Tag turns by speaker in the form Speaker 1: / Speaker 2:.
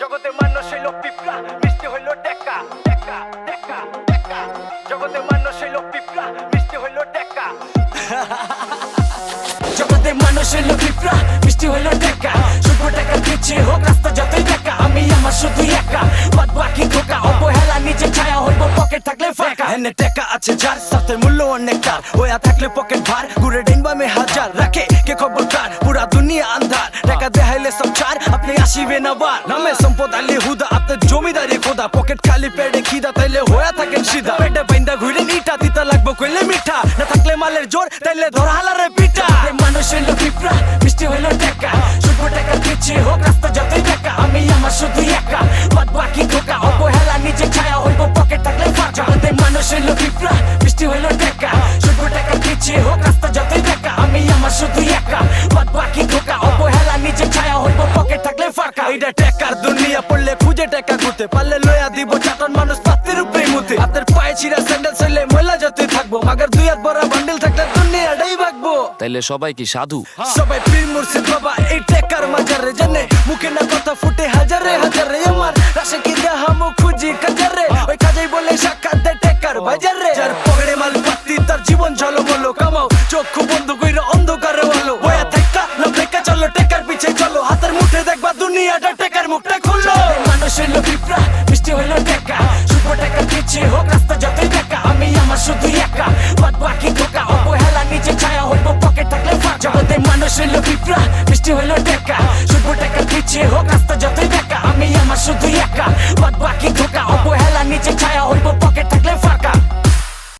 Speaker 1: জগতে মানুষ হইল পিঁপড়া, মিষ্টি হইল টেকা টেকা টেকা টেকা। জগতে মানুষ হইল পিঁপড়া, মিষ্টি হইল টেকা।
Speaker 2: জগতে মানুষ হইল পিঁপড়া, মিষ্টি হইল টেকা। শুধু টাকা পিছিয়ে হোক রাস্তা যতই দেখা। আমি আমার শুধু একা। বাদ বাকি ধোকা, অবহেলা নিচে ছায়া হইব পকেট থাকলে
Speaker 1: ফাঁকা। এনে টাকা আছে যার সাথে মূল্য অনেক তার। ওয়া থাকলে পকেট ভার ঘুরে ডিনবা মে হাজার। রাখে কে খবর কার পুরা দুনিয়া আন্ধার। টাকা দেখাইলে সব ছাড়, আপনি আসিবেন আবার নামে সম্পদ আলী হুদা, আপনার জমিদারি খোদা। পকেট খালি পেটে খিদা, তাইলে হয়ে থাকেন সিধা। পেটে বাইন্দা ঘুরে নিটা দিতা লাগবো, কইলে মিঠা। না থাকলে মালের জোর, তাইলে ধর হালারে জগতে
Speaker 2: মানুষ হইল পিঁপড়া, মিষ্টি হইল টেকা। শুধু টাকা পিছিয়ে হোক, রাস্তা যতই দেখা। আমি আমার শুধু একা। বাদ বাকি ধোকা অবহেলা নিচে ছায়া হইব, পকেট থাকলে ফাঁকা। মানুষ হইল পিঁপড়া
Speaker 1: এইটা টেকার দুনিয়া পড়লে খুঁজে টেকা গুতে। পারলে লয়া দিব চাটন মানুষ পাত্রের উপরে মুতে। হাতের পায়ে ছিঁড়া স্যান্ডেল ছেলে ময়লা যতই থাকব। মাগার দুই হাত বড় বান্ডেল থাকলে দুনিয়া ডাই ভাগবো
Speaker 3: তাইলে সবাই কি সাধু?
Speaker 1: হ্যাঁ। সবাই পীর মুর্শিদ বাবা এই টেকার মাজারে জেনে। মুখে না কথা ফুটে হাজারে হাজারে আমার। রাশে কি দেহামু খুঁজি কাজারে। হ্যাঁ। ওই কাজেই বলে সাক্ষাৎ দে টেকার হ্যাঁ। বাজারে। যার পকেটে মাল পাতি তার জীবন ঝলমলো কামাও। চোখ খুব উঠে দেখবা দুনিয়াটা টেকার মুখটা খুললো।
Speaker 2: মানুষের এলো বিপ্রা মিষ্টি হইল টেকা। শুভ টাকা দিচ্ছে হোক, রাস্তা যতই টেকা। আমি আমার শুধু একা। বাদ বাকি ধোকা অবহেলা, নিচে ছায়া, হইব পকেট থাকলে ফাঁকা। জগতে মানুষ এলো বিপ্রা মিষ্টি হইল টেকা। শুভ টাকা দিচ্ছে হোক, রাস্তা যতই টেকা। আমি আমার শুধু একা। বাদ বাকি ধোকা অবহেলা, নিচে ছায়া, হইব